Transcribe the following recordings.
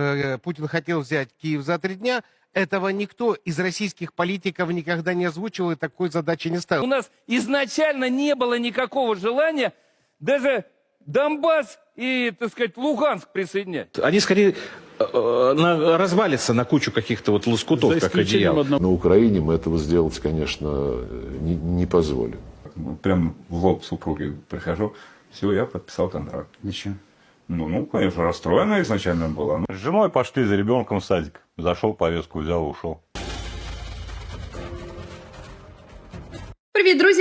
э, Путин хотел взять Киев за три дня. Этого никто из российских политиков никогда не озвучивал и такой задачи не У ставил. нас изначально не было никакого желания даже Донбасс и, так сказать, Луганск присоединять. Они скорее э, на- развалятся на кучу каких-то вот лоскутов, За как исключением одеял. одного. На Украине мы этого сделать, конечно, не, не позволим. Прям в лоб супруге прихожу. Все, я подписал контракт. Ничего. Ну, ну, конечно, расстроена изначально была. С женой пошли за ребенком в садик. Зашел, повестку взял, ушел.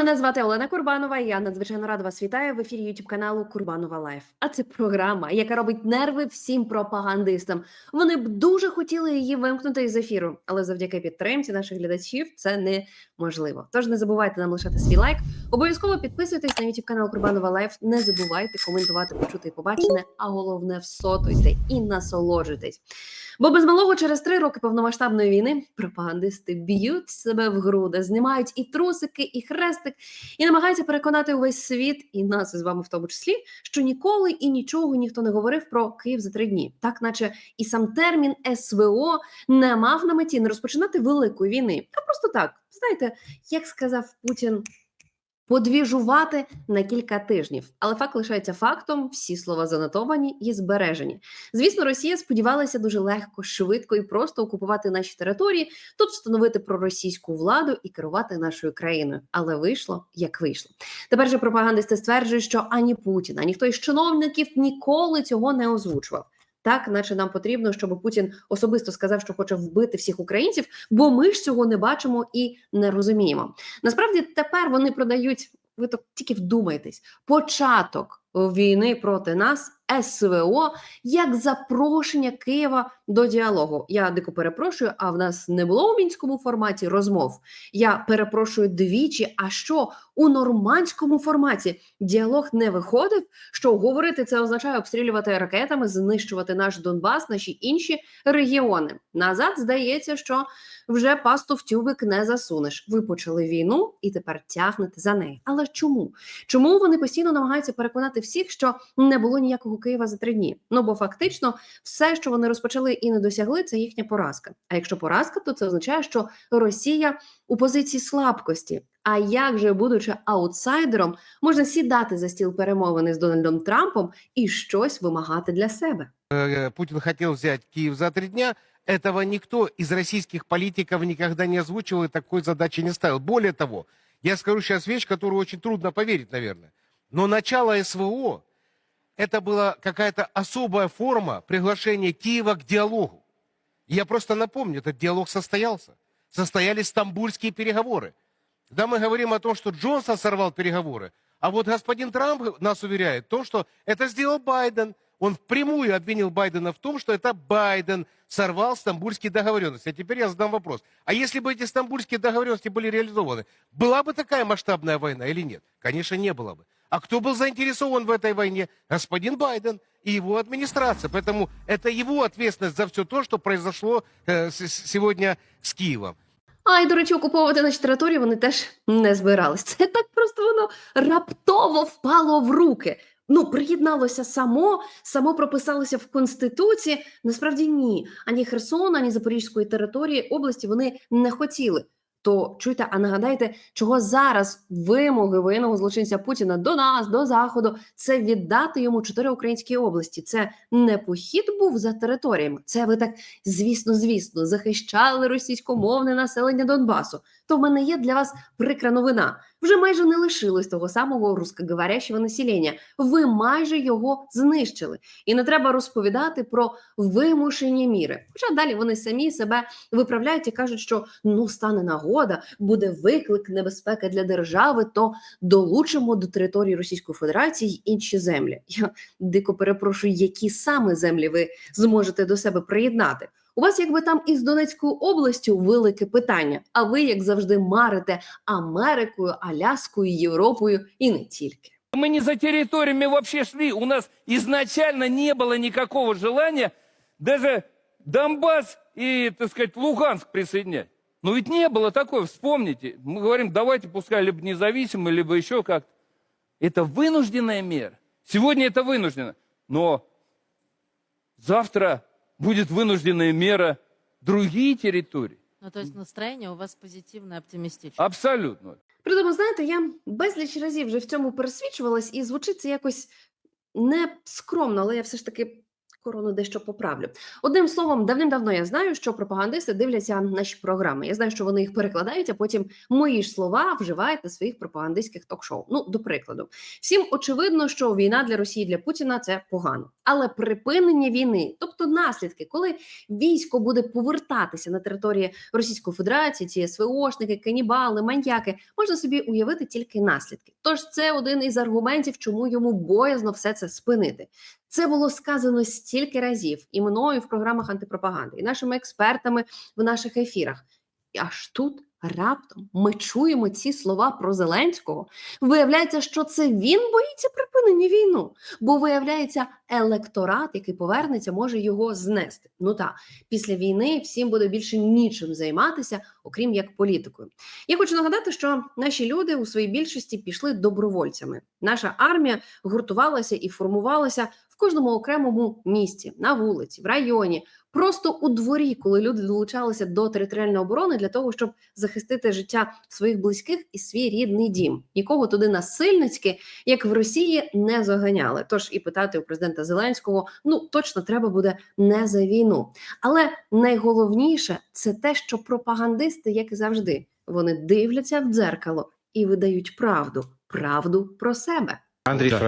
Мене звати Олена Курбанова. і Я надзвичайно рада вас вітаю в ефірі Ютуб каналу Курбанова Лайф. А це програма, яка робить нерви всім пропагандистам. Вони б дуже хотіли її вимкнути із ефіру, але завдяки підтримці наших глядачів це неможливо. Тож не забувайте нам лишати свій лайк. Обов'язково підписуйтесь на Ютуб канал Курбанова Лайф. Не забувайте коментувати, почути і побачене, а головне всотуйте і насолоджуйтесь. Бо без малого через три роки повномасштабної війни пропагандисти б'ють себе в груди, знімають і трусики, і хрестик, і намагаються переконати увесь світ, і нас із вами в тому числі, що ніколи і нічого ніхто не говорив про Київ за три дні. Так, наче і сам термін СВО не мав на меті не розпочинати великої війни, а просто так, знаєте, як сказав Путін. Подвіжувати на кілька тижнів, але факт лишається фактом. Всі слова занотовані і збережені. Звісно, Росія сподівалася дуже легко, швидко і просто окупувати наші території, тут встановити проросійську владу і керувати нашою країною. Але вийшло як вийшло. Тепер же пропагандисти стверджують, що ані Путін, ані хто із чиновників ніколи цього не озвучував. Так, наче нам потрібно, щоб Путін особисто сказав, що хоче вбити всіх українців, бо ми ж цього не бачимо і не розуміємо. Насправді тепер вони продають. Ви так тільки вдумайтесь, початок війни проти нас СВО як запрошення Києва до діалогу. Я дико перепрошую, а в нас не було у мінському форматі розмов. Я перепрошую двічі. А що у нормандському форматі діалог не виходив? Що говорити це означає обстрілювати ракетами, знищувати наш Донбас, наші інші регіони. Назад здається, що вже пасту в тюбик не засунеш. Ви почали війну і тепер тягнете за неї. Але чому? Чому вони постійно намагаються переконати всіх, що не було ніякого Києва за три дні? Ну бо фактично все, що вони розпочали і не досягли, це їхня поразка. А якщо поразка, то це означає, що Росія у позиції слабкості. А як же, будучи аутсайдером, можна сідати за стіл перемовини з Дональдом Трампом і щось вимагати для себе? Э, Путин хотел взять Киев за три дня. Этого никто из российских политиков никогда не озвучивал и такой задачи не ставил. Более того, я скажу сейчас вещь, которую очень трудно поверить, наверное. Но начало СВО – это была какая-то особая форма приглашения Киева к диалогу. Я просто напомню, этот диалог состоялся. Состоялись стамбульские переговоры. Да, мы говорим о том, что Джонсон сорвал переговоры, а вот господин Трамп нас уверяет в том, что это сделал Байден. Он впрямую обвинил Байдена в том, что это Байден сорвал стамбульские договоренности. А теперь я задам вопрос. А если бы эти стамбульские договоренности были реализованы, была бы такая масштабная война или нет? Конечно, не было бы. А кто был заинтересован в этой войне? Господин Байден и его администрация. Поэтому это его ответственность за все то, что произошло э, с- с- сегодня с Киевом. А й до речі, окуповувати наші території вони теж не збирались. Це так просто воно раптово впало в руки. Ну, приєдналося само, само прописалося в конституції. Насправді ні. Ані Херсона, ані Запорізької території області вони не хотіли. То чуйте, а нагадайте, чого зараз вимоги воєнного злочинця Путіна до нас, до заходу, це віддати йому чотири українські області. Це не похід був за територіями. Це ви так, звісно, звісно, захищали російськомовне населення Донбасу. То в мене є для вас прикра новина. Вже майже не лишилось того самого рускоговорящого населення. Ви майже його знищили. І не треба розповідати про вимушені міри. Хоча далі вони самі себе виправляють і кажуть, що ну стане нагода, буде виклик небезпеки для держави, то долучимо до території Російської Федерації інші землі. Я дико перепрошую, які саме землі ви зможете до себе приєднати. У вас, якби там із Донецькою областю велике питання, а ви, як завжди, марите Америкою, Аляскою, Європою і не тільки. Мы не за территориями вообще шли. У нас изначально не было никакого желания даже Донбасс и, так сказать, Луганск присоединять. Но ведь не было такого, вспомните. Мы говорим, давайте пускай либо независимые, либо еще как-то. Это вынужденная мера. Сегодня это вынуждено. Но завтра будет вынужденная мера другие территории. Ну, то есть настроение у вас позитивное, оптимистичное. Абсолютно. При тому, знаєте, я безліч разів вже в цьому пересвідчувалась, і звучить це якось не скромно, але я все ж таки корону дещо поправлю. Одним словом, давним-давно я знаю, що пропагандисти дивляться наші програми. Я знаю, що вони їх перекладають, а потім мої ж слова вживають на своїх пропагандистських ток-шоу. Ну, до прикладу, всім очевидно, що війна для Росії для Путіна це погано, але припинення війни, тобто наслідки, коли військо буде повертатися на території Російської Федерації, ці СВОшники, канібали, маньяки, можна собі уявити тільки наслідки. Тож це один із аргументів, чому йому боязно все це спинити. Це було сказано стільки разів і мною в програмах антипропаганди, і нашими експертами в наших ефірах. І аж тут раптом ми чуємо ці слова про Зеленського. Виявляється, що це він боїться припинення війну, бо виявляється, електорат, який повернеться, може його знести. Ну так, після війни всім буде більше нічим займатися, окрім як політикою. Я хочу нагадати, що наші люди у своїй більшості пішли добровольцями. Наша армія гуртувалася і формувалася в кожному окремому місті, на вулиці, в районі, просто у дворі, коли люди долучалися до територіальної оборони для того, щоб захистити життя своїх близьких і свій рідний дім. Нікого туди насильницьки, як в Росії, не заганяли. Тож і питати у президента Зеленського ну точно треба буде не за війну. Але найголовніше це те, що пропагандисти, як і завжди, вони дивляться в дзеркало і видають правду, правду про себе. Андрей Да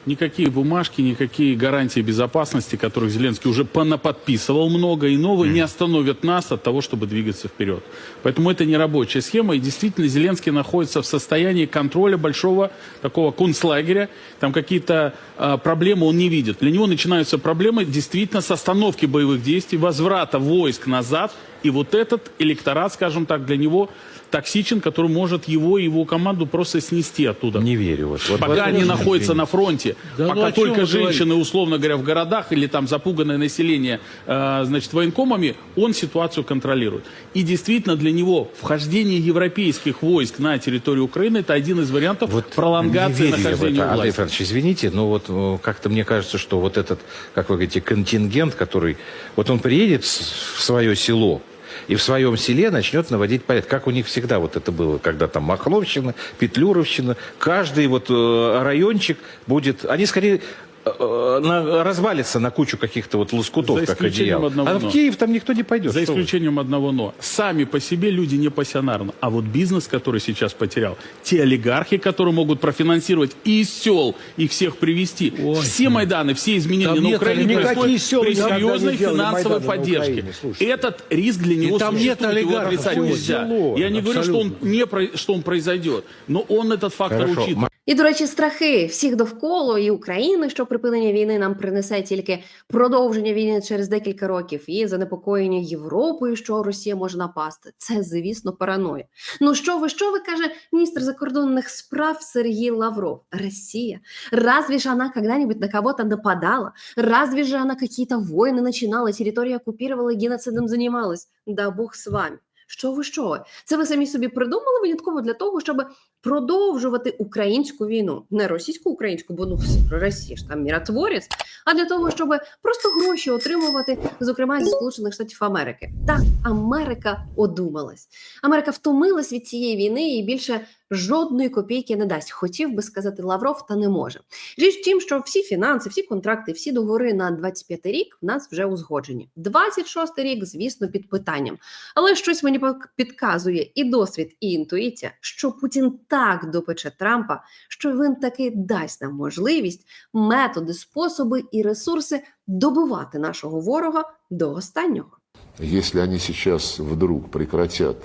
Францович. Никакие бумажки, никакие гарантии безопасности, которых Зеленский уже понаподписывал много, и новые не остановят нас от того, чтобы двигаться вперед. Поэтому это не рабочая схема, и действительно Зеленский находится в состоянии контроля большого такого концлагеря. Там какие-то а, проблемы он не видит. Для него начинаются проблемы действительно с остановки боевых действий, возврата войск назад, и вот этот электорат, скажем так, для него токсичен, который может его и его команду просто снести оттуда. Не верю. Вот, вот Пока вот они находятся на фронте, Да ну пока чем только женщины, условно говоря, в городах или там запуганное население, э, значит, военкомами, он ситуацию контролирует. И действительно для него вхождение европейских войск на территорию Украины это один из вариантов пролонгации не верю я в нахождения это, у Андрей власти. Францович, извините, но вот э, как-то мне кажется, что вот этот, как вы говорите, контингент, который, вот он приедет в свое село, и в своем селе начнет наводить порядок. Как у них всегда вот это было, когда там Махловщина, Петлюровщина, каждый вот э, райончик будет, они скорее э, на- развалится на кучу каких-то вот лоскутов, За как исключением одеяло. одного А в «но». Киев там никто не пойдет. За что вы. исключением одного «но». Сами по себе люди не пассионарны. А вот бизнес, который сейчас потерял, те олигархи, которые могут профинансировать и из сел их всех привести, все Майданы, все изменения Там на нет Украине происходят села при серьезной финансовой поддержке. Украине. Этот риск для него там нет существует, его олигархов, отрицать нельзя. село? Я не говорю, что он, Абсолютно. не, что он произойдет, но он этот фактор Хорошо. учитывает. І, до речі, страхи всіх довкола і України, що припинення війни нам принесе тільки продовження війни через декілька років, і занепокоєння Європою, що Росія може напасти. Це, звісно, параноя. Ну що ви, що ви каже міністр закордонних справ Сергій Лавров? Росія. Разве же она когда-нибудь на кого-то нападала? Разве же она какие-то войны начинала, территорию оккупировала, геноцидом занималась? Да Бог з вами. Що ви, що? Це ви самі собі придумали винятково для того, щоб продовжувати українську війну, не російсько-українську, бо ну Росія ж там міротворець, а для того, щоб просто гроші отримувати, зокрема зі Сполучених Штатів Америки. Так, Америка одумалась. Америка втомилась від цієї війни і більше жодної копійки не дасть. Хотів би сказати Лавров, та не може. Річ в що всі фінанси, всі контракти, всі договори на 25 рік в нас вже узгоджені. 26 рік, звісно, під питанням. Але щось мені підказує і досвід, і інтуїція, що Путін так допече Трампа, що він таки дасть нам можливість, методи, способи і ресурси добивати нашого ворога до останнього. Если они сейчас вдруг прекратят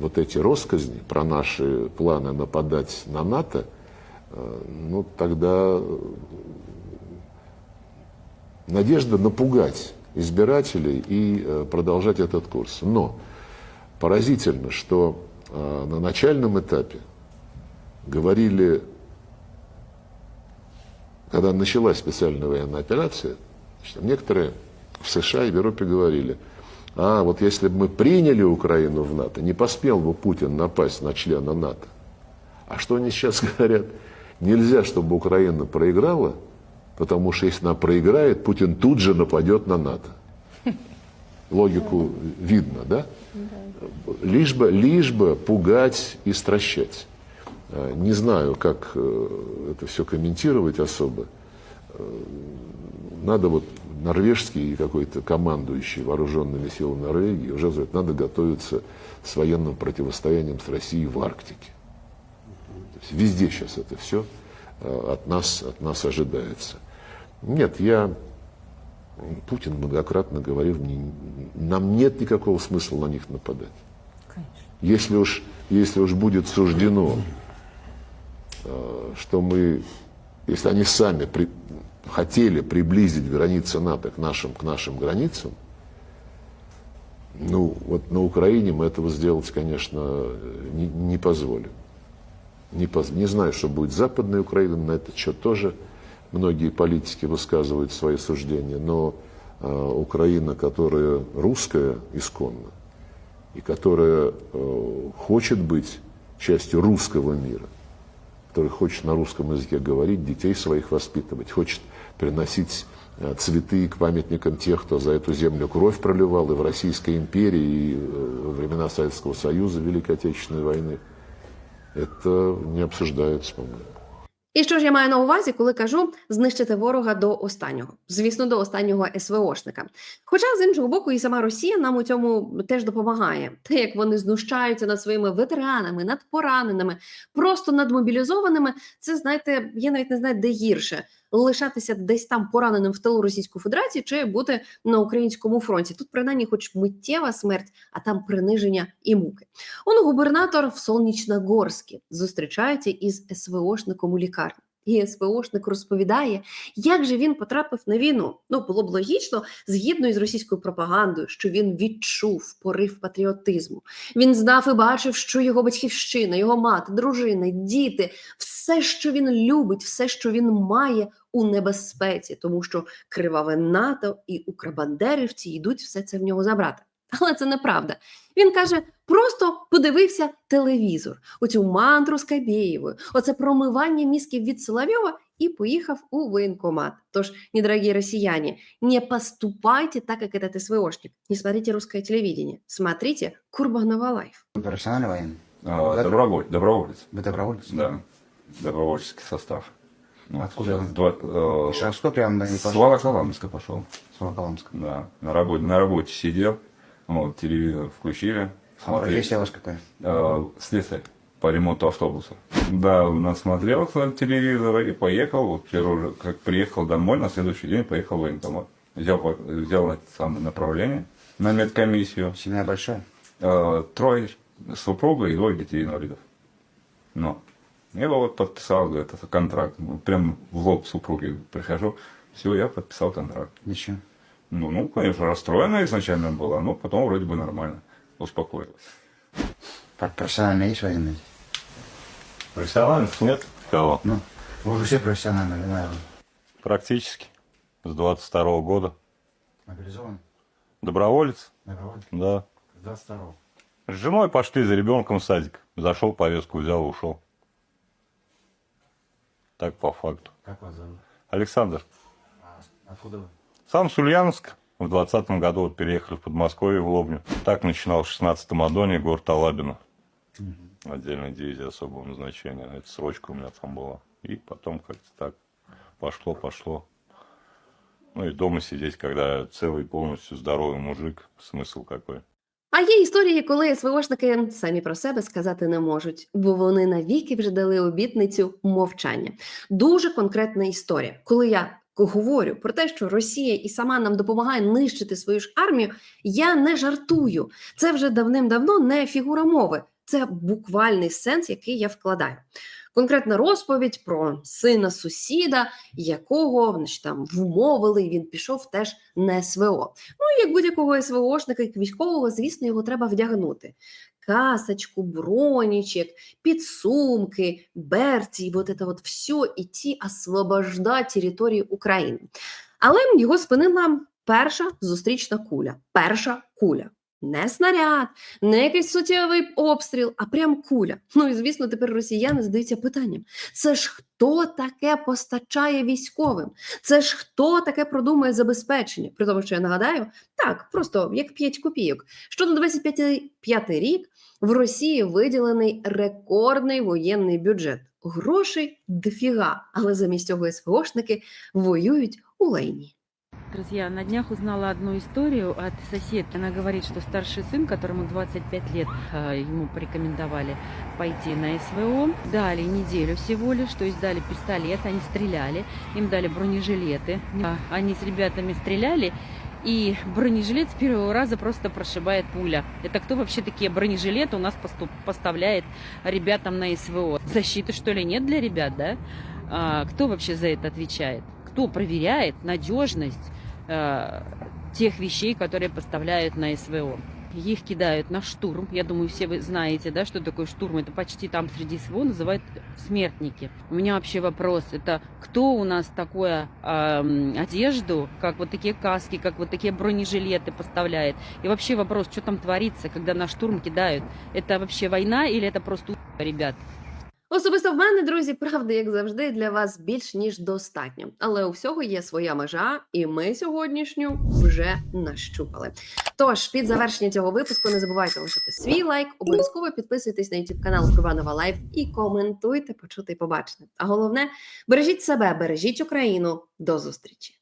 вот эти россказни про наши планы нападать на НАТО, э, ну тогда э, надежда напугать избирателей и э, продолжать этот курс. Но поразительно, что на начальном этапе говорили, когда началась специальная военная операция, некоторые в США и Европе говорили, а вот если бы мы приняли Украину в НАТО, не поспел бы Путин напасть на члена НАТО. А что они сейчас говорят? Нельзя, чтобы Украина проиграла, потому что если она проиграет, Путин тут же нападет на НАТО. Логику видно, да? Лишь бы, лишь бы пугать и стращать. Э, Не знаю, как э, это все комментировать особо. Э, Надо вот норвежский какой-то командующий вооруженными силами Норвегии уже говорит, надо готовиться с военным противостоянием с Россией в Арктике. Везде сейчас это все от нас, от нас ожидается. Нет, я Путин многократно говорил, нам нет никакого смысла на них нападать. Если уж, если уж будет суждено, э, что мы, если они сами при- хотели приблизить границы НАТО к нашим, к нашим границам, ну, вот на Украине мы этого сделать, конечно, не, не позволим. Не, поз- не знаю, что будет с Западной Украиной, на этот счет тоже многие политики высказывают свои суждения, но э, Украина, которая русская исконно, и которая э, хочет быть частью русского мира, который хочет на русском языке говорить, детей своих воспитывать, хочет приносить э, цветы к памятникам тех, кто за эту землю кровь проливал и в Российской империи, и э, во времена Советского Союза, Великой Отечественной войны. Это не обсуждается, по-моему. І що ж я маю на увазі, коли кажу знищити ворога до останнього? Звісно, до останнього СВОшника. Хоча з іншого боку, і сама Росія нам у цьому теж допомагає. Те, як вони знущаються над своїми ветеранами, над пораненими, просто над мобілізованими, це знаєте, я навіть не знаю, де гірше лишатися десь там пораненим в тилу Російської Федерації чи бути на українському фронті. Тут принаймні, хоч миттєва смерть, а там приниження і муки. Он губернатор в Солнічногорській зустрічається із СВОшником у лікарні. І СВОшник розповідає, як же він потрапив на війну. Ну було б логічно, згідно із російською пропагандою, що він відчув порив патріотизму. Він знав і бачив, що його батьківщина, його мати, дружина, діти, все, що він любить, все, що він має у небезпеці, тому що криваве НАТО і укрбандерівці йдуть все це в нього забрати. Але це неправда. Він каже: просто подивився телевізор, оцю мантру з Кабєєвою, оце промивання мізків від Соловйова і поїхав у воєнкомат. Тож, недорогие росіяни, не поступайте так, как этот СВОшник. Не смотрите русское телевидение, смотрите Курбанова Лайф. Профессиональный военный. А, Да. доброволь- доброволец. Вы добровольец? Да. Добровольческий состав. Ну, Откуда сейчас вы? два- э, Из Шахской прямо на С Волоколамска пошел. С Волоколамска. Да. На работе, на работе сидел. Вот, телевизор включили. А профессия у вас какая? Э, слесарь по ремонту автобуса. Да, насмотрелся телевизора и поехал. Вот первый же, как приехал домой, на следующий день поехал в военкомат. Взял, взял это самое направление на медкомиссию. Семья большая? Э, трое супруга и двое детей инвалидов. Но я вот подписал, говорит, это контракт. Прям в лоб супруге прихожу. Все, я подписал контракт. Ничего. Ну, ну, конечно, расстроена изначально была, но потом вроде бы нормально успокоилась. Про- Профессиональный есть военный? Профессиональных нет? Кого? Ну, вы же все профессиональные, наверное. Практически. С 22 года. Мобилизован? Доброволец? Добровольец? Да. 22 С женой пошли за ребенком в садик. Зашел, повестку взял, ушел. Так по факту. Как вас зовут? Александр, Откуда вы? сам с Ульяновска. В двадцатом году вот переехали в Подмосковье, в Лобню. Так начинал в 16-м Адоне, город Алабино. Отдельная дивизия особого назначения. Это срочка у меня там была. И потом как-то так пошло, пошло. Ну и дома сидеть, когда целый полностью здоровый мужик. Смысл какой? А є історії, коли СВОшники самі про себе сказати не можуть, бо вони навіки вже дали обітницю мовчання. Дуже конкретна історія. Коли я говорю про те, що Росія і сама нам допомагає нищити свою ж армію, я не жартую. Це вже давним-давно не фігура мови, це буквальний сенс, який я вкладаю. Конкретна розповідь про сина сусіда, якого значить, там вмовили, він пішов теж на СВО. Ну, як будь-якого СВОшника, як військового, звісно, його треба вдягнути. Касочку, бронічек, підсумки, берці, от це от все іти освобождати територію України. Але його спинила перша зустрічна куля. Перша куля. Не снаряд, не якийсь суттєвий обстріл, а прям куля. Ну і звісно, тепер росіяни задаються питанням: це ж хто таке постачає військовим? Це ж хто таке продумує забезпечення? При тому, що я нагадаю, так, просто як 5 копійок. Що на 25 рік в Росії виділений рекордний воєнний бюджет. Грошей дофіга, але замість цього СВОшники воюють у лайні. Друзья, на днях узнала одну историю от соседки. Она говорит, что старший сын, которому 25 лет, э, ему порекомендовали пойти на СВО. Дали неделю всего лишь, то есть дали пистолет, они стреляли, им дали бронежилеты. А, Они с ребятами стреляли, и бронежилет с первого раза просто прошибает пуля. Это кто вообще такие бронежилеты у нас поставляет ребятам на СВО? Защиты, что ли, нет для ребят, да? А, кто вообще за это отвечает? Кто проверяет надежность э, тех вещей, которые поставляют на СВО? Их кидают на штурм. Я думаю, все вы знаете, да, что такое штурм. Это почти там среди СВО называют смертники. У меня вообще вопрос. Это кто у нас такое ам, одежду, как вот такие каски, как вот такие бронежилеты поставляет? И вообще вопрос, что там творится, когда на штурм кидают? Это вообще война или это просто у- ребят? Особисто в мене, друзі, правда, як завжди, для вас більш ніж достатньо. Але у всього є своя межа, і ми сьогоднішню вже нащупали. Тож, під завершення цього випуску не забувайте лишити свій лайк, обов'язково підписуйтесь на YouTube канал Курбанова Лайф і коментуйте, почути і побачити. А головне, бережіть себе, бережіть Україну. До зустрічі!